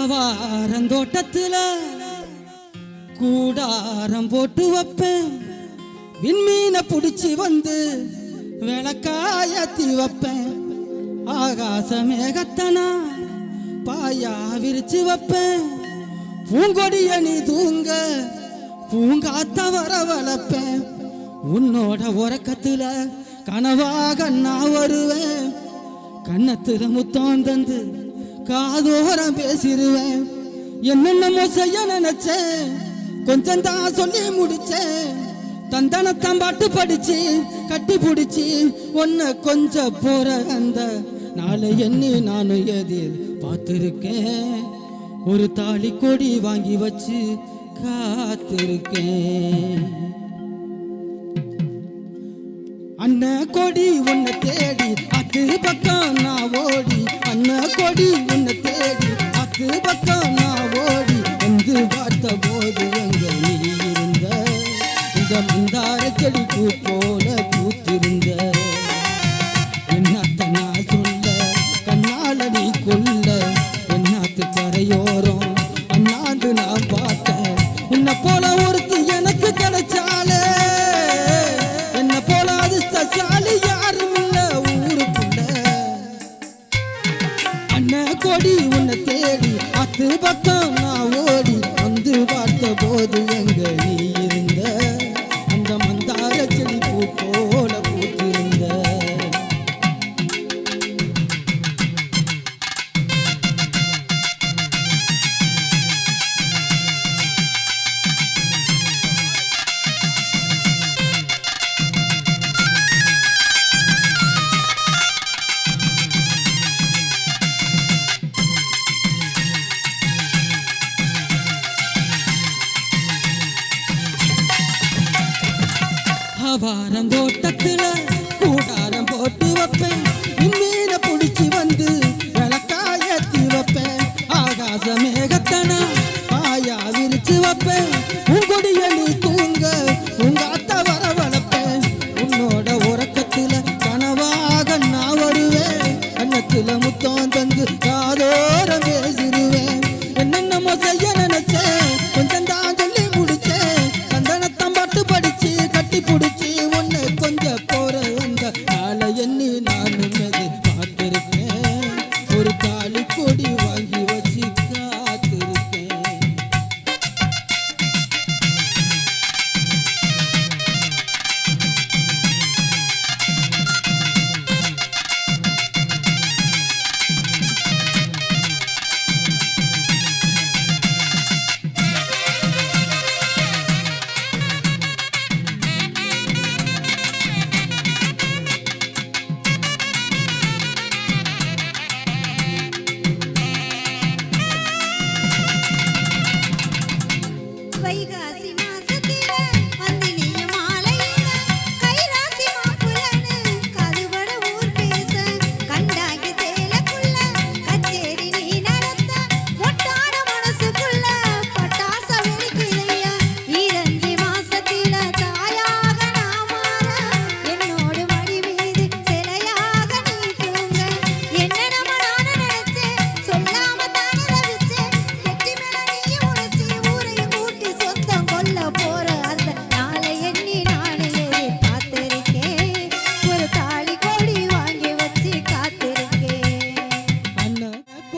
ஆவாரந்தோட்டத்துல கூடாரம் போட்டு வைப்பேன். விண்மீனை பிடிச்சி வந்து விளக்காயத்தி வைப்பேன். ஆகாச மேகத்தனா பாயா விரிச்சு வைப்பேன். பூங்கொடிய நீ தூங்க பூங்காத்த வர வளர்ப்பேன். உன்னோட உறக்கத்துல கனவாக நான் வருவேன். கண்ணத்துல முத்தம் தந்து காதோரம் பேசிடுவேன் என்னென்னமோ செய்ய நினைச்சேன். கொஞ்சம் தான் சொல்லி முடிச்சேன். தந்தனத்தான் பாட்டு படிச்சு கட்டி பிடிச்சி ஒன்ன கொஞ்ச போற அந்த நாளை எண்ணி நானும் எதிர் பார்த்துருக்கேன். ஒரு தாலி கொடி வாங்கி வச்சு காத்திருக்கேன். அண்ண கொடி உன்னை தேடி அத்து பக்கம் நான் ஓடி அண்ண கொடி பார்த்தேன் போல ஒருத்தி எனக்கு கிடைச்சாலே? என்ன போல அதிர்ஷ்டசாலி யாரும் இல்ல ஊருக்குள்ள? அண்ணன் கொடி உன்னை தேடி அத்து பக்கம் நான் ஓடி வந்து பார்த்த போது எங்க நீ ஆவாரம் தோட்டத்துல கூடாரம் போட்டு வைப்பேன். மீனை பிடிச்சி வந்து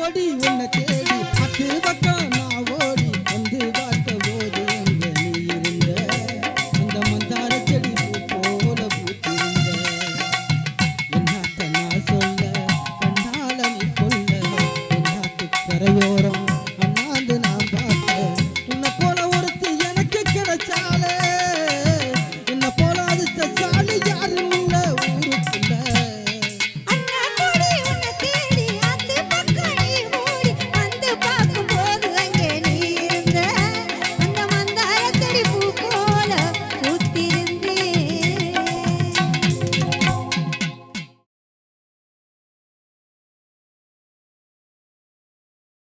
ஓடி உன்னை தேடி பத்து பக்கம்